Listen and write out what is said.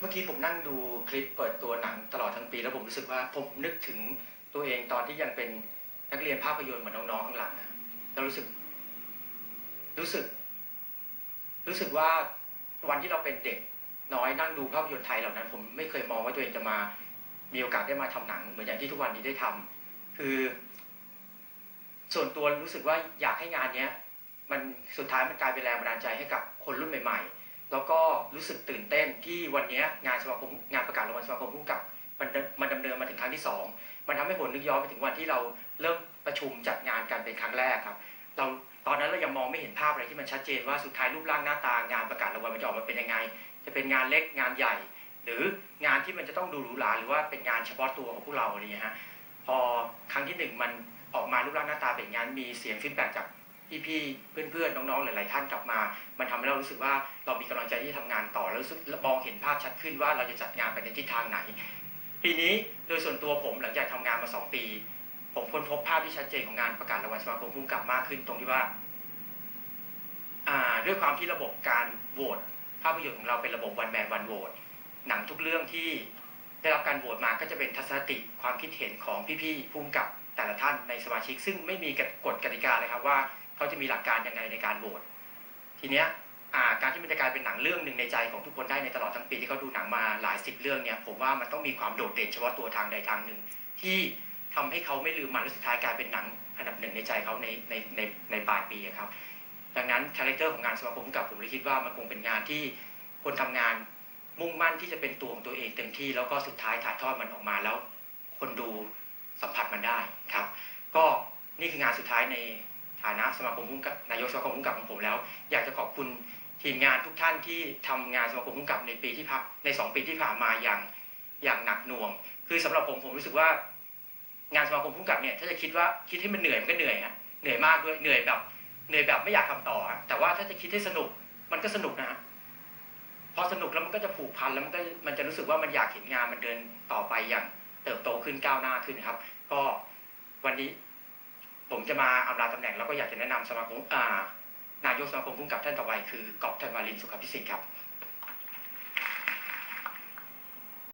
เมื่อกี้ผมนั่งดูคลิปเปิดตัวหนังตลอดทั้งปี แล้วผมรู้สึกว่าผมนึกถึงตัวเองตอนที่ยังเป็นนักเรียนภาพยนตร์เหมือนน้องๆข้างหลังนะแล้วรู้สึก รู้สึก รู้สึกว่าวันที่เราเป็นเด็กน้อยนั่งดูภาพยนตร์ไทยเหล่านั้น ผมไม่เคยมองว่าตัวเองจะมามีโอกาสได้มาทำหนัง เหมือนอย่างที่ทุกวันนี้ได้ทำคือ ส่วนตัวรู้สึกว่าอยากให้งานเนี้ย มันสุดท้ายมันกลายเป็นแรงบันดาลใจให้กับคนรุ่นใหม่ ๆ แล้วก็รู้สึกตื่นเต้นที่วันนี้งานสมาคมงานประกาศรางวัลสมาคมผู้กับมันเดินมันดำเนินมาถึงครั้งที่สองมันทำให้ผมนึกย้อนไปถึงวันที่เราเริ่มประชุมจัดงานกันเป็นครั้งแรกครับ เราตอนนั้นเรายังมองไม่เห็นภาพอะไรที่มันชัดเจนว่าสุดท้ายรูปร่างหน้าตางานประกาศรางวัลมันจะออกมาเป็นยังไง จะเป็นงานเล็กงานใหญ่ หรืองานที่มันจะต้องดูหรูหราหรือว่าเป็นงานเฉพาะตัวของพวกเราอะไรอย่างเงี้ยฮะพอครั้งที่หนึ่งมันออกมารูปร่างหน้าตาเป็นอย่านมีเสียงฟีดแบ็กจาก พี่ๆเพื่อนๆน้องๆหลาย ๆ ท่านกลับมา มันทำให้เรารู้สึกว่าเรามีกำลังใจที่จะทำงานต่อแล้วรู้สึกมองเห็นภาพชัดขึ้นว่าเราจะจัดงานไปในทิศทางไหน ปีนี้โดยส่วนตัวผมหลังจากทำงานมาสองปี ผมค้นพบภาพที่ชัดเจนของงานประกาศรางวัลสมาคมผู้กำกับมากขึ้นตรงที่ว่าด้วยความที่ระบบการโหวตภาพยนตร์ของเราเป็นระบบวันแมนวันโหวตหนังทุกเรื่องที่ได้รับการโหวตมาก็จะเป็นทัศนคติความคิดเห็นของพี่ๆผู้กำกับแต่ละท่านในสมาชิก ซึ่งไม่มีกฎกติกาเลยครับว่า เขาจะมีหลักการยังไงในการโหวตทีเนี้ยการที่มันจะกลายเป็นหนังเรื่องหนึ่งในใจของทุกคนได้ในตลอดทั้งปีที่เขาดูหนังมาหลายสิบเรื่องเนี่ยผมว่ามันต้องมีความโดดเด่นเฉพาะตัวทางใดทางหนึ่ง ที่ทำให้เขาไม่ลืมมันและสุดท้ายกลายเป็นหนังอันดับหนึ่งในใจเขาในในในในปลายปีครับ ดังนั้นคาแรคเตอร์ของงานสมาคมกับผมเลยคิดว่ามันคงเป็นงานที่คนทำงานมุ่งมั่นที่จะเป็นตัวของตัวเองเต็มที่แล้วก็สุดท้ายถ่ายทอดมันออกมาแล้ว คนดูสัมผัสมันได้ครับ ก็นี่คืองานสุดท้ายใน ฐานะสมาคมพุ่งกับนายกสมาคมพุ่งกับของผมแล้ว อยากจะขอบคุณทีมงานทุกท่านที่ทำงานสมาคมพุ่งกับในปีที่พักในสองปีที่ผ่านมาอย่างอย่างหนักหน่วง คือสำหรับผมผมรู้สึกว่างานสมาคมพุ่งกับเนี่ยถ้าจะคิดว่าคิดให้มันเหนื่อยมันก็เหนื่อยฮะเหนื่อยมากด้วยเหนื่อยแบบเหนื่อยแบบไม่อยากทำต่อ แต่ว่าถ้าจะคิดให้สนุกมันก็สนุกนะฮะพอสนุกแล้วมันก็จะผูกพันแล้วมันก็มันจะรู้สึกว่ามันอยากเห็นงานมันเดินต่อไปอย่างเติบโตขึ้นก้าวหน้าขึ้นครับ ก็วันนี้ ผมจะมาอำลาตำแหน่งแล้วก็อยากจะแนะนำสมาคมอ่านายกสมาคมพุ่งกับท่านต่อไปคือกอบธันวาลินสุขพิสิทธิ์ครับ